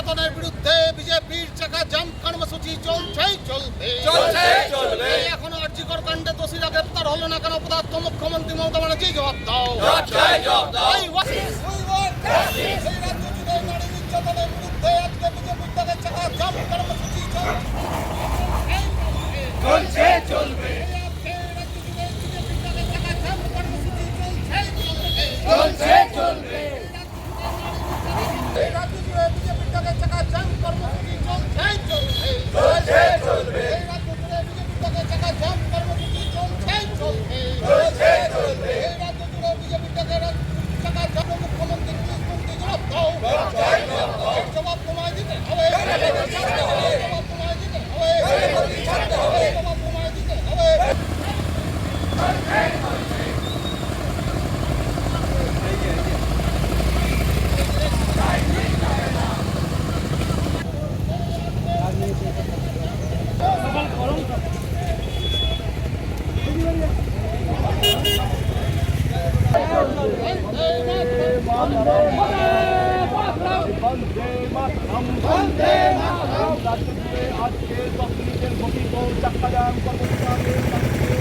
নির্যাতনের বিরুদ্ধে বিজেপির চাকা জাম কর্মসূচি চলছেই চলবে। চলছে চলবে। এখনও আর্যিকর কাণ্ডে দোষীরা গ্রেপ্তার হলো না কেন? পদার্থ মুখ্যমন্ত্রী মমতা ব্যানার্জি জবাব দাও। জবাব নির্যাতনের বিরুদ্ধে আজকে বিজেপির চাকা চাকা জাম কর্মসূচি চলছে। চলছে চলবে চলছে চলবে চলছে চলবে চলছে চলবে জবাব তোমায় দিতে হবে জবাব তোমায় দিতে হবে জবাব তোমায় দিতে হবে মাতারাম বন্দে মাতরম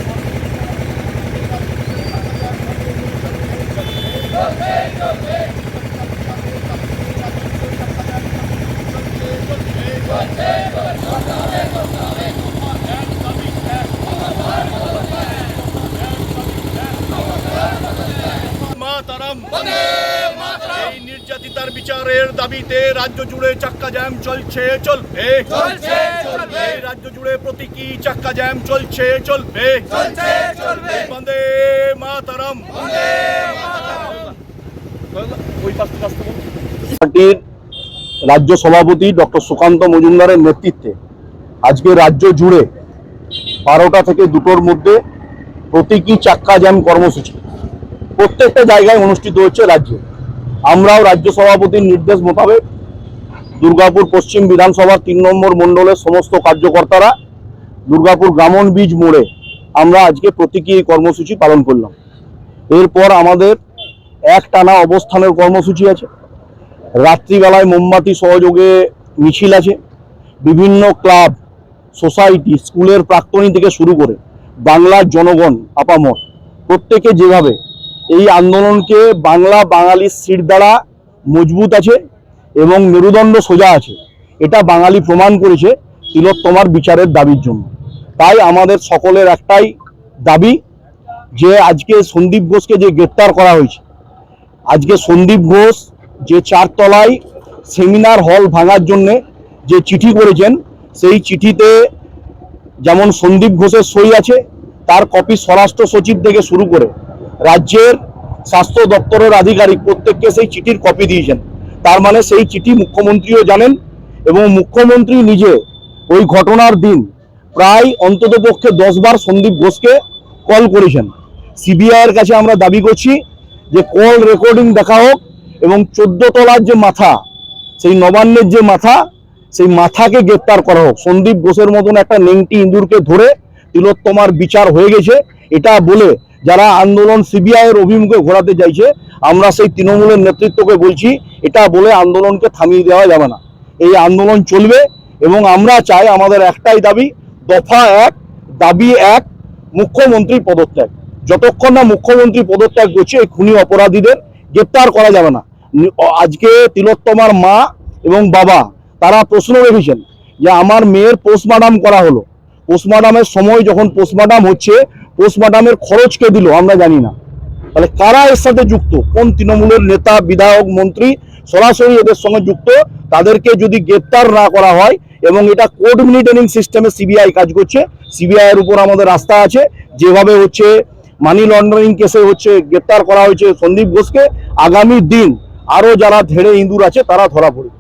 এই নির্যাতিতার বিচারের দাবিতে রাজ্য জুড়ে চাক্কা জ্যাম চলছে চলবে। এই রাজ্য জুড়ে প্রতীকী চাক্কা জ্যাম চলছে চলবে। বন্দে মাতারাম। পার্টির রাজ্য সভাপতি ডক্টর সুকান্ত মজুমদারের নেতৃত্বে আজকে রাজ্য জুড়ে বারোটা থেকে দুটোর মধ্যে প্রতীকী চাক্কা জ্যাম কর্মসূচি। প্রত্যেকটা জায়গায় অনুষ্ঠিত হচ্ছে রাজ্যে। আমরাও রাজ্য সভাপতির নির্দেশ মোতাবেক দুর্গাপুর পশ্চিম বিধানসভার তিন নম্বর মণ্ডলের সমস্ত কার্যকর্তারা দুর্গাপুর গ্রামন বীজ মোড়ে আমরা আজকে প্রতীকী এই কর্মসূচি পালন করলাম। এরপর আমাদের এক টানা অবস্থানের কর্মসূচি আছে। রাত্রিবেলায় মোমবাতি সহযোগে মিছিল আছে। বিভিন্ন ক্লাব, সোসাইটি, স্কুলের প্রাক্তনী থেকে শুরু করে বাংলার জনগণ আপামর প্রত্যেকে যেভাবে এই আন্দোলনকে বাংলা বাঙালির সিট দ্বারা মজবুত আছে এবং মেরুদণ্ড সোজা আছে। এটা বাঙালি প্রমাণ করেছে তিলোত্তমার বিচারের দাবির জন্য। তাই আমাদের সকলের একটাই দাবি যে আজকে সন্দীপ ঘোষকে যে গ্রেপ্তার করা হয়েছে, আজকে সন্দীপ ঘোষ যে চারতলায় সেমিনার হল ভাঙার জন্যে যে চিঠি করেছেন, সেই চিঠিতে যেমন সন্দীপ ঘোষের সই আছে, তার কপি স্বরাষ্ট্র সচিব থেকে শুরু করে রাজ্যের স্বাস্থ্য দপ্তরের আধিকারিক প্রত্যেককে সেই চিঠির কপি দিয়েছেন। তার মানে সেই চিঠি মুখ্যমন্ত্রীও জানেন এবং মুখ্যমন্ত্রী নিজে ওই ঘটনার দিন প্রায় অন্তত অন্ততপক্ষে দশবার সন্দীপ ঘোষকে কল করেছেন। সিবিআইয়ের কাছে আমরা দাবি করছি যে কল রেকর্ডিং দেখা হোক এবং চোদ্দ তলার যে মাথা, সেই নবান্নের যে মাথা, সেই মাথাকে গ্রেপ্তার করা হোক। সন্দীপ ঘোষের মতন একটা নেংটি ইঁদুরকে ধরে তিলোত্তমার বিচার হয়ে গেছে। এটা বলে যারা আন্দোলন সিবিআই এর অভিমুখে ঘোরাতে চাইছে, আমরা সেই তৃণমূলের নেতৃত্বকে বলছি, এটা বলে আন্দোলনকে থামিয়ে দেওয়া যাবে না। এই আন্দোলন চলবে এবং আমরা চাই আমাদের একটাই দাবি, দফা এক, দাবি এক মুখ্যমন্ত্রী পদত্যাগ। যতক্ষণ না মুখ্যমন্ত্রী পদত্যাগ করছে, এই খুনি অপরাধীদের গ্রেপ্তার করা যাবে না। আজকে তিলোত্তমার মা এবং বাবা, তারা প্রশ্ন রেখেছেন যে, আমার মেয়ের পোস্টমার্টাম করা হলো। পোস্টমার্টামের সময় যখন পোস্টমার্টাম হচ্ছে পোস্টমার্টামের খরচ কে দিল, আমরা জানি না। তাহলে কারা এর সাথে যুক্ত? কোন তৃণমূলের নেতা, বিধায়ক, মন্ত্রী সরাসরি এদের সঙ্গে যুক্ত? তাদেরকে যদি গ্রেপ্তার না করা হয় এবং এটা কোড মিনিটেনিং সিস্টেমে সিবিআই কাজ করছে, সিবিআই এর উপর আমাদের আস্থা আছে, যেভাবে হচ্ছে মানি লন্ডারিং কেসে হচ্ছে গ্রেপ্তার করা হয়েছে সন্দীপ ঘোষকে, আগামী দিন আরও যারা ধেড়ে ইঁদুর আছে, তারা ধরা পড়বে।